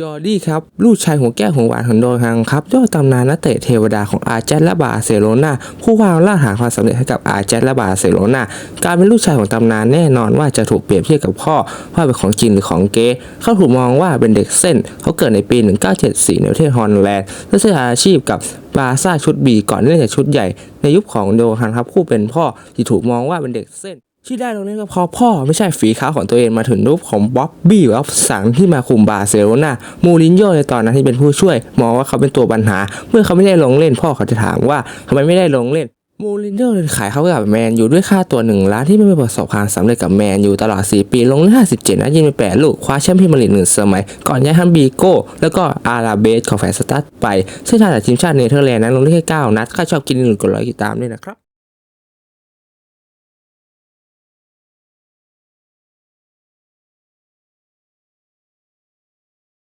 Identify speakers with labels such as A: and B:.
A: ยอร์ดี้ครับ ลูกชายหัวแก้วหัวหวานของโดฮังครับยอดตำนานนักเตะเทวดาของอาเจนและบาร์เซโลนาผู้วางรากฐานความสำเร็จให้กับอาเจนและบาร์เซโลนาการเป็นลูกชายของตำนานแน่นอนว่าจะถูกเปรียบเทียบกับพ่อว่าเป็นของจริงหรือของเก๊เขาถูกมองว่าเป็นเด็กเส้น เขาเกิดในปี 1974 ในประเทศฮอลแลนด์และใช้อาชีพกับบาซ่าชุดบีก่อนที่จะชุดใหญ่ในยุคของโดฮันครับผู้เป็นพ่อที่ถูกมองว่าเป็นเด็กเส้น ที่ได้ลงเล่นก็เพราะพ่อไม่ใช่ฝีเท้าของตัวเองมาถึงรูปของบ๊อบบี้วัฟสังที่มาคุมบาร์เซโลนามูรินโญ่ในตอนนั้นที่เป็นผู้ช่วย มองว่าเขาเป็นตัวปัญหา เมื่อเขาไม่ได้ลงเล่นพ่อเขาจะถามว่าทำไมไม่ได้ลงเล่นมูรินโญ่เลยขายเขากับแมนอยู่ด้วยค่าตัวหนึ่งล้านที่ไม่ประสบความสำเร็จกับแมนอยู่ตลอด 4 ปีลงเล่น57นัดยิงไป8ลูกคว้าแชมป์พรีเมียร์ลีกหนึ่งสมัย ก่อนย้ายทันบีโก้ แล้วก็อาราเบสของแฟนสตัดไป ซึ่งทางจากทีมชาติเนเธอร์แลนด์นั้นลงเล่นแค่9นัดใครชอบกินหนึ่งกดไลค์ติดตามด้วยนะครับ